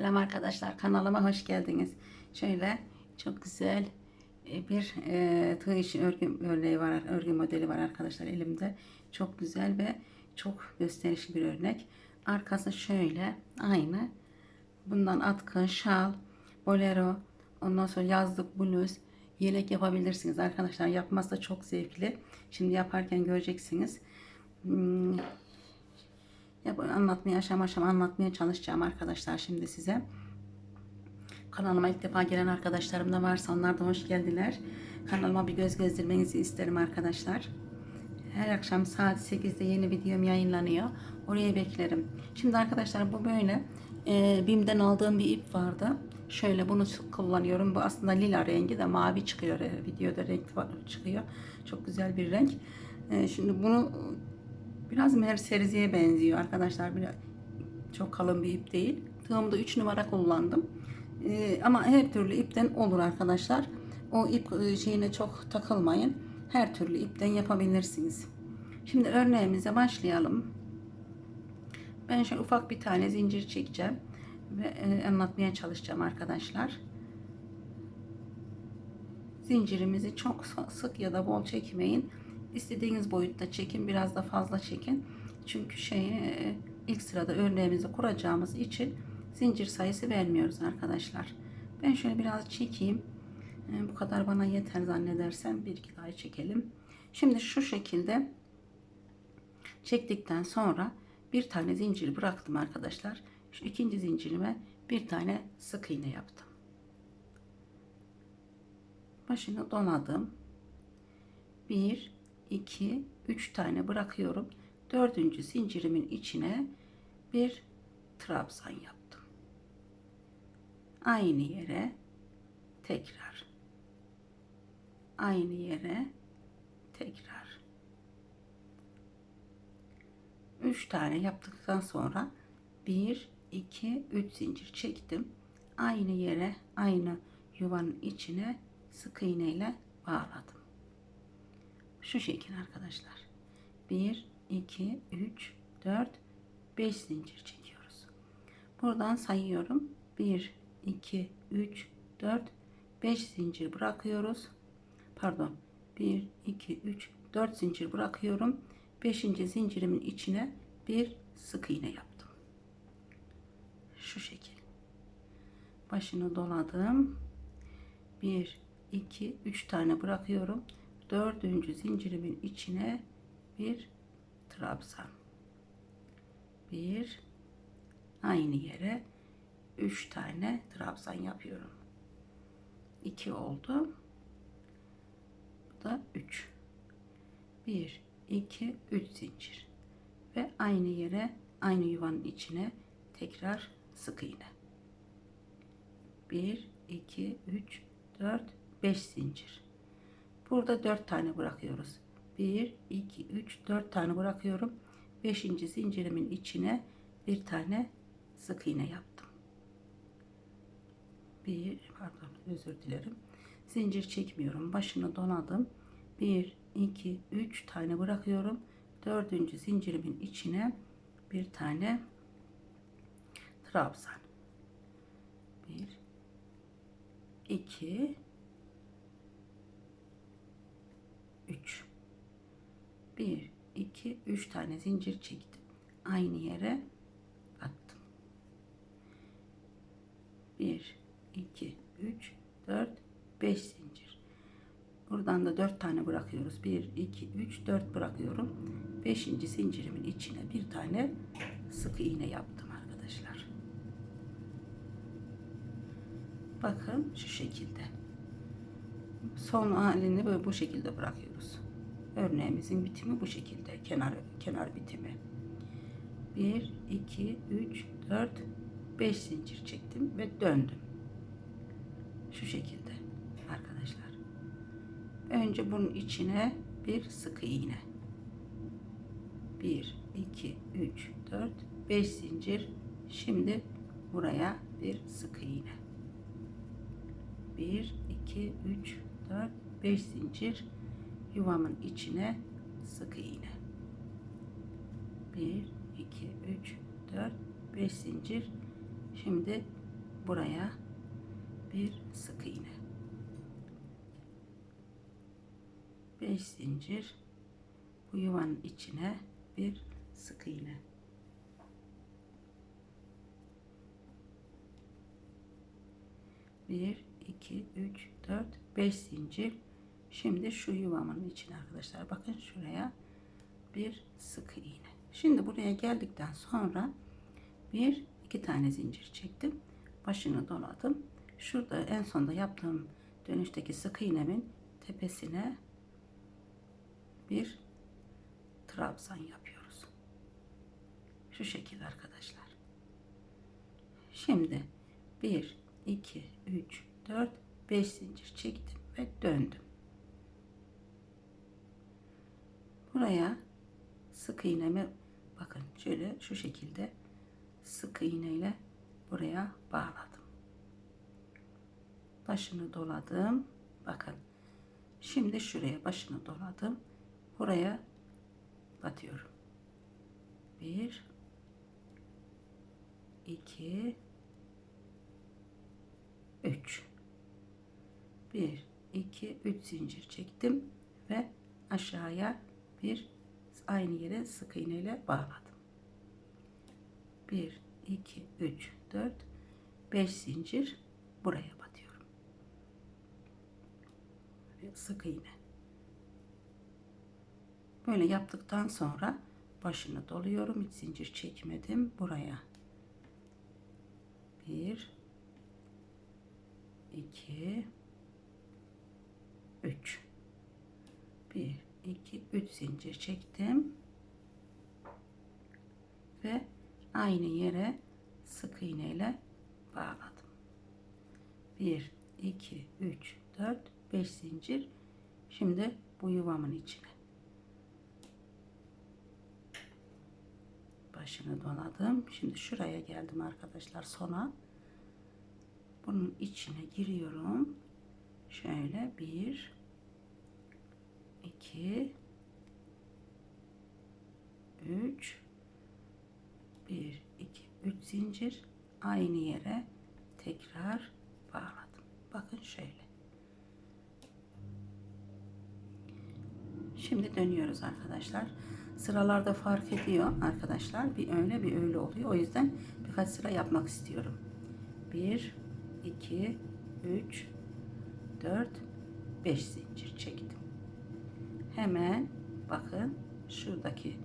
Selam arkadaşlar kanalıma hoş geldiniz. Şöyle çok güzel e, bir e, tığ işi örgü örneği var, örgü modeli var arkadaşlar elimde. Çok güzel ve çok gösterişli bir örnek. Arkası şöyle aynı. Bundan atkı, şal, bolero, ondan sonra yazlık, bluz, yelek yapabilirsiniz arkadaşlar. Yapması da çok zevkli. Şimdi yaparken göreceksiniz. Ya bu anlatmaya aşama aşama anlatmaya çalışacağım arkadaşlar şimdi size. Kanalıma ilk defa gelen arkadaşlarım da varsa onlar da hoş geldiler. Kanalıma bir göz gezdirmenizi isterim arkadaşlar. Her akşam saat 8'de yeni videom yayınlanıyor. Oraya beklerim. Şimdi arkadaşlar bu böyle e, BİM'den aldığım bir ip vardı. Şöyle bunu kullanıyorum. Bu aslında lila rengi de mavi çıkıyor. E, videoda renk var, çıkıyor. Çok güzel bir renk. E, şimdi bunu Biraz Mercerize'ye benziyor arkadaşlar. Biraz çok kalın bir ip değil. Tığımda 3 numara kullandım. Ee, ama her türlü ipten olur arkadaşlar. O ip e, şeyine çok takılmayın. Her türlü ipten yapabilirsiniz. Şimdi örneğimize başlayalım. Ben şöyle ufak bir tane zincir çekeceğim ve e, anlatmaya çalışacağım arkadaşlar. Zincirimizi çok sık ya da bol çekmeyin. İstediğiniz boyutta çekin. Biraz da fazla çekin. Çünkü şey ilk sırada örneğimizi kuracağımız için zincir sayısı vermiyoruz arkadaşlar. Ben şöyle biraz çekeyim. E, bu kadar bana yeter zannedersem bir iki daha çekelim. Şimdi şu şekilde çektikten sonra bir tane zincir bıraktım arkadaşlar. Şu ikinci zincirime bir tane sık iğne yaptım. Başını donadım. Bir 2 3 tane bırakıyorum. Dördüncü zincirimin içine bir trabzan yaptım. Aynı yere tekrar aynı yere tekrar 3 tane yaptıktan sonra 1 2 3 zincir çektim. Aynı yere aynı yuvanın içine sık iğne ile bağladım. Şu şekil arkadaşlar. 1, 2, 3, 4, 5 zincir çekiyoruz. Buradan sayıyorum. 1, 2, 3, 4, 5 zincir bırakıyoruz. Pardon. 1, 2, 3, 4 zincir bırakıyorum. 5. zincirimin içine bir sık iğne yaptım. Şu şekil. Başını doladım. 1, 2, 3 tane bırakıyorum dördüncü zincirimin içine bir trabzan. Bir aynı yere üç tane trabzan yapıyorum. 2 oldu. Bu da 3 1 2 3 zincir. Ve aynı yere aynı yuvanın içine tekrar sık iğne. 1 2 3 4 5 zincir Burada 4 tane bırakıyoruz. 1, 2, 3, 4 tane bırakıyorum. 5. zincirimin içine bir tane sık iğne yaptım. Bir, pardon özür dilerim. Zincir çekmiyorum. Başını donadım. 1, 2, 3 tane bırakıyorum. 4. zincirimin içine bir tane trabzan. 1, 2, 3 1 2 3 tane zincir çektim. Aynı yere attım. 1 2 3 4 5 zincir. Buradan da 4 tane bırakıyoruz. 1 2 3 4 bırakıyorum. 5. zincirimin içine bir tane sık iğne yaptım arkadaşlar. Bakın şu şekilde. Son halini böyle bu şekilde bırakıyoruz. Örneğimizin bitimi bu şekilde. Kenar kenar bitimi. 1 2 3 4 5 zincir çektim ve döndüm. Şu şekilde arkadaşlar. Önce bunun içine bir sık iğne. 1 2 3 4 5 zincir. Şimdi buraya bir sık iğne. 1 2 3 4 5 zincir yuvamın içine sık iğne. 1 2 3 4 5 zincir. Şimdi buraya bir sık iğne. 5 zincir. Bu yuvanın içine bir sık iğne. Bir iki üç dört beş zincir şimdi şu yuvamın içine arkadaşlar bakın şuraya bir sık iğne şimdi buraya geldikten sonra bir iki tane zincir çektim başını doladım şurada en sonda yaptığım dönüşteki sık iğnemin tepesine bir trabzan yapıyoruz. Şu şekilde arkadaşlar. Şimdi 1, 2, 3, 4, 5 zincir çektim ve döndüm. Buraya sık iğnemi bakın şöyle şu şekilde sık iğneyle buraya bağladım. Başını doladım. Bakın. Şimdi şuraya başını doladım. Buraya batıyorum. Bir, iki, üç. Bir, iki, üç zincir çektim ve aşağıya bir aynı yere sık iğne ile bağladım. Bir, iki, üç, dört, beş zincir buraya batıyorum. Sık iğne. Böyle yaptıktan sonra başını doluyorum. Hiç zincir çekmedim. Buraya. Bir, iki, üç. Bir, iki, üç zincir çektim. Ve aynı yere sık iğne ile bağladım. Bir, iki, üç, dört, beş zincir. Şimdi bu yuvamın içine. başını doladım. Şimdi şuraya geldim arkadaşlar sona. Bunun içine giriyorum. Şöyle bir, iki, üç, bir, iki, üç zincir aynı yere tekrar bağladım. Bakın şöyle. Şimdi dönüyoruz arkadaşlar sıralarda fark ediyor arkadaşlar. Bir öyle bir öyle oluyor. O yüzden birkaç sıra yapmak istiyorum. 1 2 3 4 5 zincir çektim. Hemen bakın şuradaki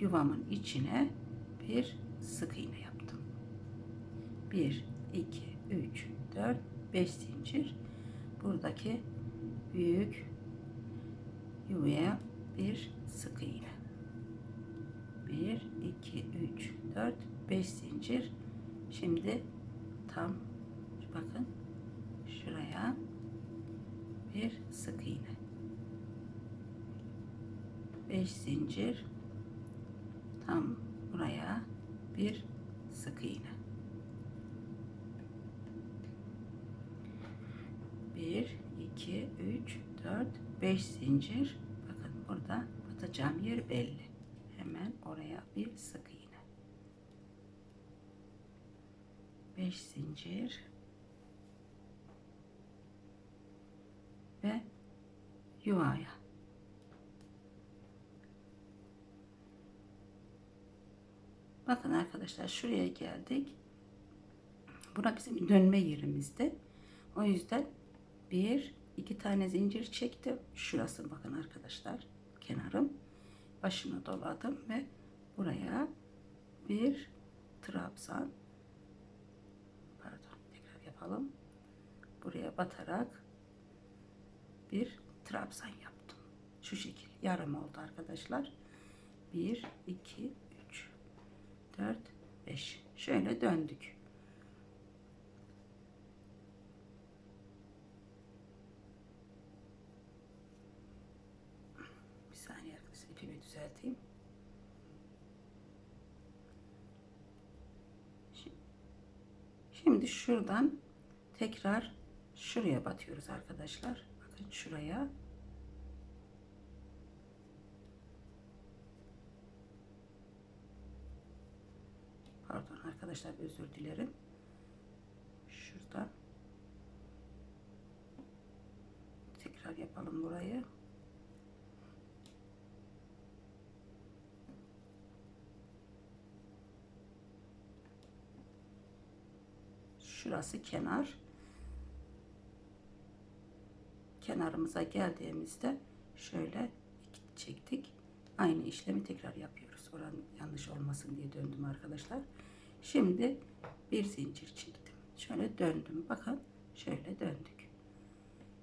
yuvamın içine bir sık iğne yaptım. 1 2 3 4 5 zincir. Buradaki büyük yuvaya bir sık iğne. 1 2 3 4 5 zincir. Şimdi tam bakın şuraya bir sık iğne 5 zincir. Tam buraya bir sık iğne. 1 2 3 4 5 zincir. Bakın burada batacağım yer belli. Hemen oraya bir sık iğne. 5 zincir. Ve yuvaya bakın arkadaşlar şuraya geldik. Bura bizim dönme yerimizde o yüzden bir iki tane zincir çektim. Şurası bakın arkadaşlar kenarım. Başını doladım ve buraya bir trabzan pardon tekrar yapalım. Buraya batarak bir trabzan yaptım. Şu şekil yarım oldu arkadaşlar. 1 2 3 4 5 şöyle döndük bir saniye arkadaşlar ipimi düzelteyim Şimdi şuradan tekrar şuraya batıyoruz arkadaşlar. Bakın şuraya. arkadaşlar özür dilerim. Şuradan tekrar yapalım burayı. Şurası kenar. Kenarımıza geldiğimizde şöyle çektik. Aynı işlemi tekrar yapıyoruz. Oran yanlış olmasın diye döndüm arkadaşlar. Şimdi bir zincir çektim. Şöyle döndüm. Bakın şöyle döndük.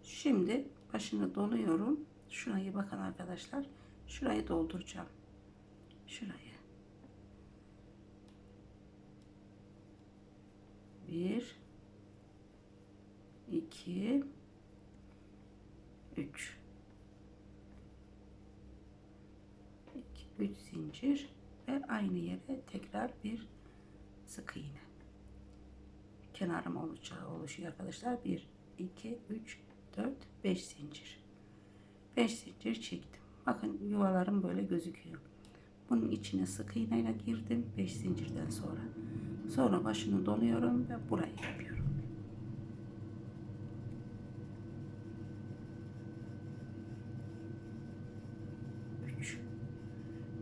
Şimdi başını doluyorum. Şurayı bakın arkadaşlar. Şurayı dolduracağım. Şurayı. Bir, iki, üç. İki, üç zincir ve aynı yere tekrar bir sık iğne. Kenarım olacağı oluşuyor arkadaşlar. Bir, iki, üç, dört, beş zincir. Beş zincir çektim. Bakın yuvalarım böyle gözüküyor. Bunun içine sık iğneyle girdim 5 zincirden sonra. Sonra başını doluyorum ve burayı yapıyorum. Üç.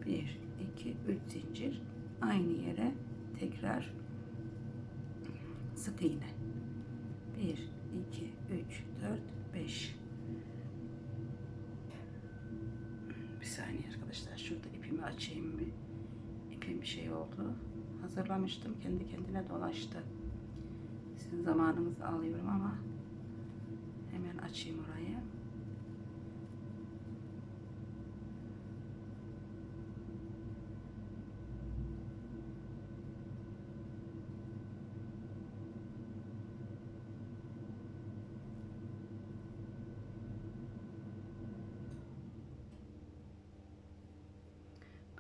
Bir, iki, üç zincir. Aynı yere tekrar sık iğne. Bir, iki, üç, dört, beş. Bir saniye arkadaşlar. Şurada ipimi açayım mı? İpim bir şey oldu. Hazırlamıştım. Kendi kendine dolaştı. Sizin zamanınızı alıyorum ama hemen açayım orayı.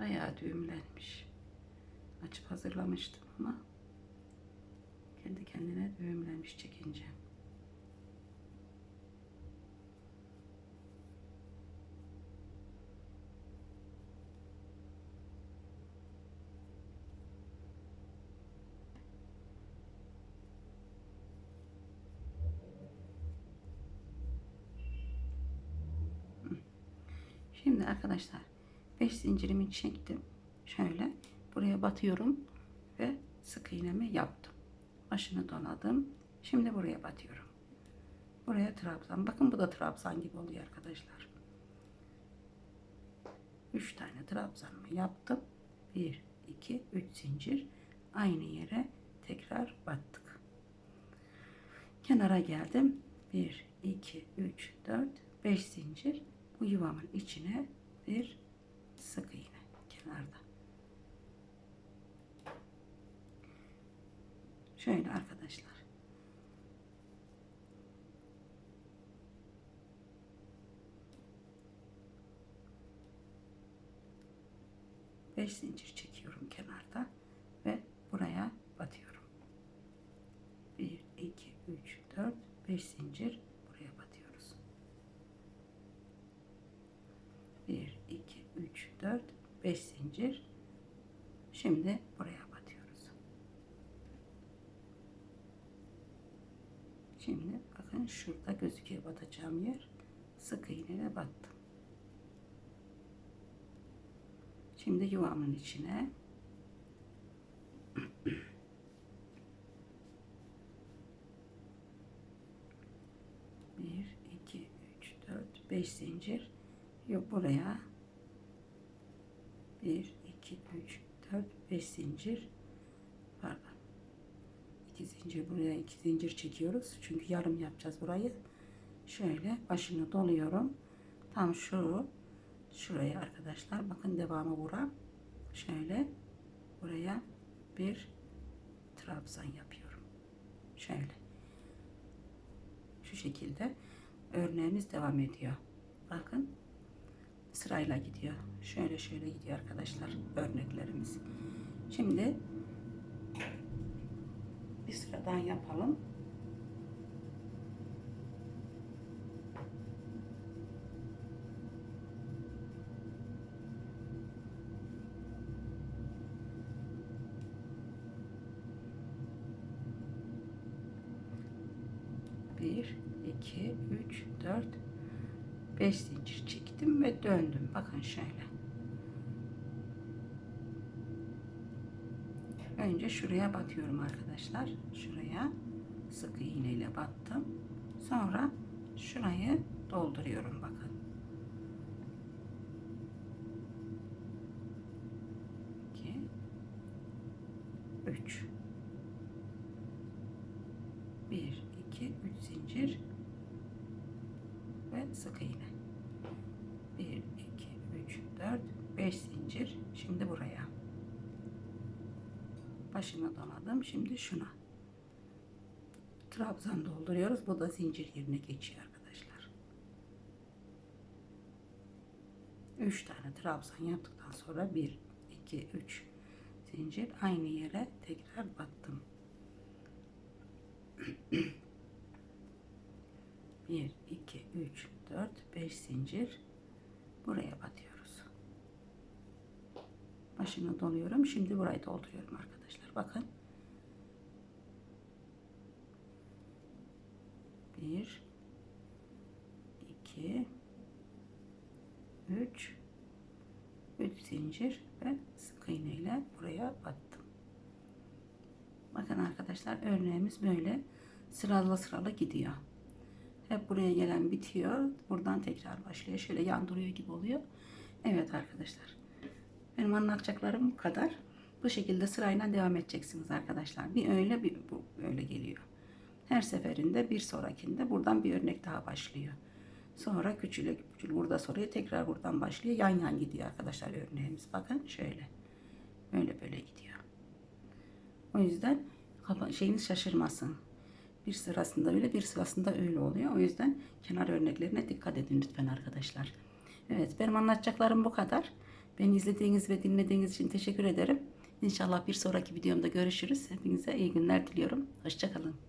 Bayağı düğümlenmiş. Açıp hazırlamıştım ama kendi kendine düğümlenmiş çekince. Şimdi arkadaşlar 5 zincirimi çektim. Şöyle buraya batıyorum ve sık iğnemi yaptım. Başını doladım. Şimdi buraya batıyorum. Buraya trabzan. Bakın bu da trabzan gibi oluyor arkadaşlar. 3 tane trabzanımı yaptım. 1 2 3 zincir aynı yere tekrar battık. Kenara geldim. 1 2 3 4 5 zincir bu yuvamın içine bir sık iğne kenarda. Şöyle arkadaşlar. Beş zincir çekiyorum kenarda ve buraya batıyorum. Bir, iki, üç, dört, beş zincir 5 zincir. Şimdi buraya batıyoruz. Şimdi bakın şurada gözüküyor batacağım yer. Sık iğneyle battım. Şimdi yuvamın içine bir, iki, üç, dört, beş zincir. Buraya bir, iki, üç, dört, beş zincir. Pardon. İki zincir buraya iki zincir çekiyoruz. Çünkü yarım yapacağız burayı. Şöyle başını doluyorum. Tam şu şuraya arkadaşlar bakın devamı bura. Şöyle buraya bir trabzan yapıyorum. Şöyle. Şu şekilde örneğimiz devam ediyor. Bakın sırayla gidiyor. Şöyle şöyle gidiyor arkadaşlar örneklerimiz. Şimdi bir sıradan yapalım. Bir, iki, üç, dört, 5 zincir çektim ve döndüm. Bakın şöyle. Önce şuraya batıyorum arkadaşlar. Şuraya sık iğne ile battım. Sonra şurayı dolduruyorum bakın. 2 3 1 2 3 zincir ve sık iğne. 1 2 3 4 5 zincir. Şimdi buraya. Başını doladım. Şimdi şuna. Trabzan dolduruyoruz. Bu da zincir yerine geçiyor arkadaşlar. 3 tane trabzan yaptıktan sonra 1 2 3 zincir aynı yere tekrar battım. 1 2 3 4 5 zincir buraya batıyoruz. Başını doluyorum. Şimdi burayı dolduruyorum arkadaşlar. Bakın. 1 2 3 3 zincir ve sık iğne ile buraya battım. Bakın arkadaşlar örneğimiz böyle sıralı sıralı gidiyor. Hep buraya gelen bitiyor. Buradan tekrar başlıyor. Şöyle yandırıyor gibi oluyor. Evet arkadaşlar. Benim anlatacaklarım bu kadar. Bu şekilde sırayla devam edeceksiniz arkadaşlar. Bir öyle bir bu öyle geliyor. Her seferinde bir sonrakinde buradan bir örnek daha başlıyor. Sonra küçülü küçülü burada soruyor. Tekrar buradan başlıyor. Yan yan gidiyor arkadaşlar örneğimiz. Bakın şöyle. Böyle böyle gidiyor. O yüzden şeyiniz şaşırmasın. Bir sırasında öyle bir sırasında öyle oluyor. O yüzden kenar örneklerine dikkat edin lütfen arkadaşlar. Evet benim anlatacaklarım bu kadar. Beni izlediğiniz ve dinlediğiniz için teşekkür ederim. İnşallah bir sonraki videomda görüşürüz. Hepinize iyi günler diliyorum. Hoşçakalın.